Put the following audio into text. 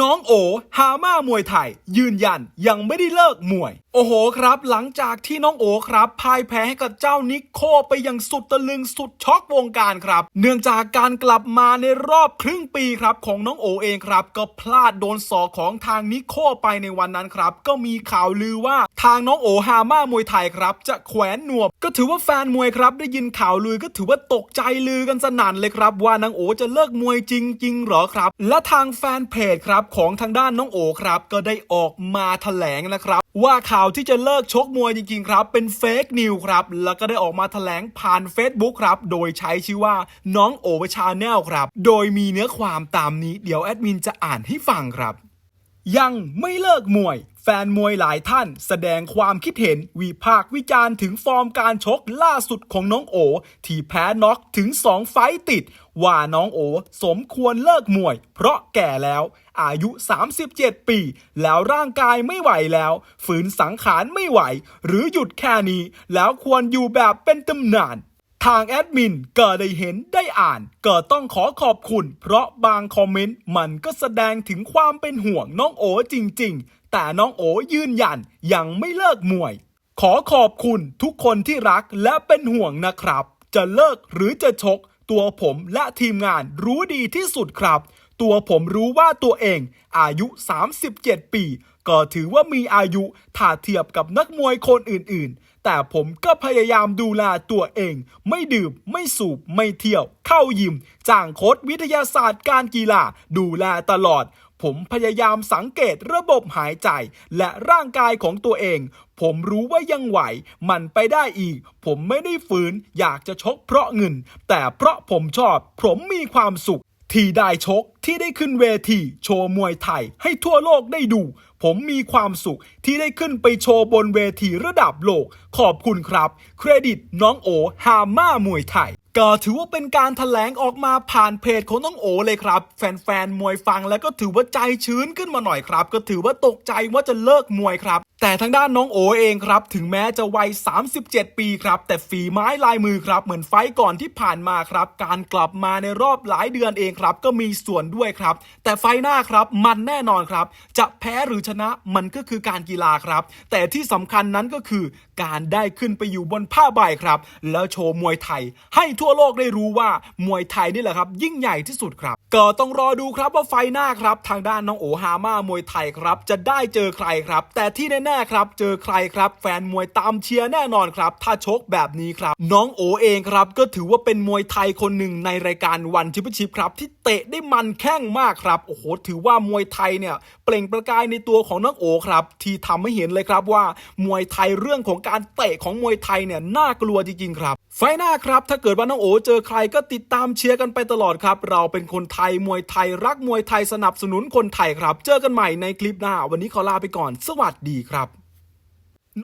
น้องโอฮาม่ามวยไทย ยืนยันยังไม่ได้เลิกมวย โอ้โหครับหลังจากที่น้องโอครับพ่ายแพ้ให้กับเจ้านิโคไปอย่างสุดตะลึงสุดช็อกวงการครับ เนื่องจากการกลับมาในรอบครึ่งปีครับของน้องโอเองครับ ก็พลาดโดนศอกของทางนิโคไปในวันนั้นครับ ก็มีข่าวลือว่าทางน้องโอฮาม่ามวยไทยครับ จะแขวนหนวบ ก็ถือว่าแฟนมวยครับ ได้ยินข่าวลือก็ถือว่าตกใจลือกันสนั่นเลยครับ ว่านางโอจะเลิกมวยจริงๆเหรอครับ และทางแฟนเพจครับของทางด้านน้องโอครับ ก็ได้ออกมาแถลงนะครับ ว่าข่าวที่จะเลิกชกมวยจริงๆครับ เป็นเฟกนิวครับ แล้วก็ได้ออกมาแถลงผ่าน Facebook ครับ โดยใช้ชื่อว่าน้องโอชาแนลครับ โดยมีเนื้อความตามนี้เดี๋ยวแอดมินจะอ่านให้ฟังครับ ยังไม่เลิกมวย แฟนมวยหลายท่านแสดงความคิดเห็นวิพากษ์วิจารณ์ถึงฟอร์มการชกล่าสุดของน้องโอ ที่แพ้น็อกถึง 2 ไฟต์ติด ว่าน้องโอสมควรเลิกมวย เพราะแก่แล้ว อายุ 37 ปี แล้วร่างกายไม่ไหวแล้ว ฝืนสังขารไม่ไหว หรือหยุดแค่นี้ แล้วควรอยู่แบบเป็นตำนาน ทางแอดมินก็ได้เห็นได้อ่าน ก็ต้องขอขอบคุณ เพราะบางคอมเมนต์มันก็แสดงถึงความเป็นห่วงน้องโอจริง ๆ แต่น้องโอยืนยันยังไม่เลิกมวย ขอขอบคุณทุกคนที่รักและเป็นห่วงนะครับ จะเลิกหรือจะชก ตัวผมและทีมงานรู้ดีที่สุดครับ ตัวผมรู้ว่าตัวเอง อายุ 37 ปี ก็ถือว่ามีอายุถ้าเทียบกับนักมวยคนอื่นๆ แต่ผมก็พยายามดูแลตัวเอง ไม่ดื่มไม่สูบไม่เที่ยว เข้ายิมจ้างโค้ชวิทยาศาสตร์การกีฬาดูแลตลอด ผมพยายามสังเกตระบบหายใจ และร่างกายของตัวเอง ผมรู้ว่ายังไหว มันไปได้อีก ผมไม่ได้ฝืน อยากจะชกเพราะเงิน แต่เพราะผมชอบ ผมมีความสุข ที่ได้ชกที่ได้ขึ้นเวทีโชว์มวยไทยให้ทั่วโลกได้ดู ผมมีความสุขที่ได้ขึ้นไปโชว์บนเวทีระดับโลก ขอบคุณครับ เครดิตน้องโอฮาม่ามวยไทยก็ถือว่าเป็นการถแถลงออกมาผ่านเพจของน้องโอเลยครับ แฟนๆมวยฟังแล้วก็ถือว่าใจชื้นขึ้นมาหน่อยครับ ก็ถือว่าตกใจว่าจะเลิกมวยครับ แต่ทางด้านน้องโอเองครับ ถึงแม้จะวัย 37 ปีครับ แต่ฝีไม้ลายมือครับ เหมือนไฟก่อนที่ผ่านมาครับ การกลับมาในรอบหลายเดือนเองครับ ก็มีส่วนด้วยครับ แต่ไฟหน้าครับ มันแน่นอนครับ จะแพ้หรือชนะมันก็คือการกีฬาครับ แต่ที่สำคัญนั้นก็คือการได้ขึ้นไปอยู่บนผ้าใบครับ แล้วโชว์มวยไทย ให้ทั่วโลกได้รู้ว่ามวยไทยนี่แหละครับ ยิ่งใหญ่ที่สุดครับก็ต้องรอดูครับว่าไฟหน้าครับ ทางด้านน้องโอฮาม่ามวยไทยครับ จะได้เจอใครครับ แต่ที่แน่ๆครับเจอใครครับ แฟนมวยตามเชียร์แน่นอนครับ ถ้าชกแบบนี้ครับ น้องโอเองครับก็ถือว่าเป็นมวยไทยคนหนึ่งในรายการวันชิปชิปครับ ที่เตะได้มันแข้งมากครับโอ้โหถือว่ามวยไทยเนี่ยเปล่งประกายในตัวของน้องโอครับที่ทำให้เห็นเลยครับว่ามวยไทยเรื่องของการเตะของมวยไทยเนี่ยน่ากลัวจริงๆครับไฟหน้าครับ ถ้าเกิดว่าน้องโอเจอใครก็ติดตามเชียร์กันไปตลอดครับ เราเป็นคนไทยมวยไทยรักมวยไทยสนับสนุนคนไทยครับ เจอกันใหม่ในคลิปหน้า วันนี้ขอลาไปก่อน สวัสดีครับ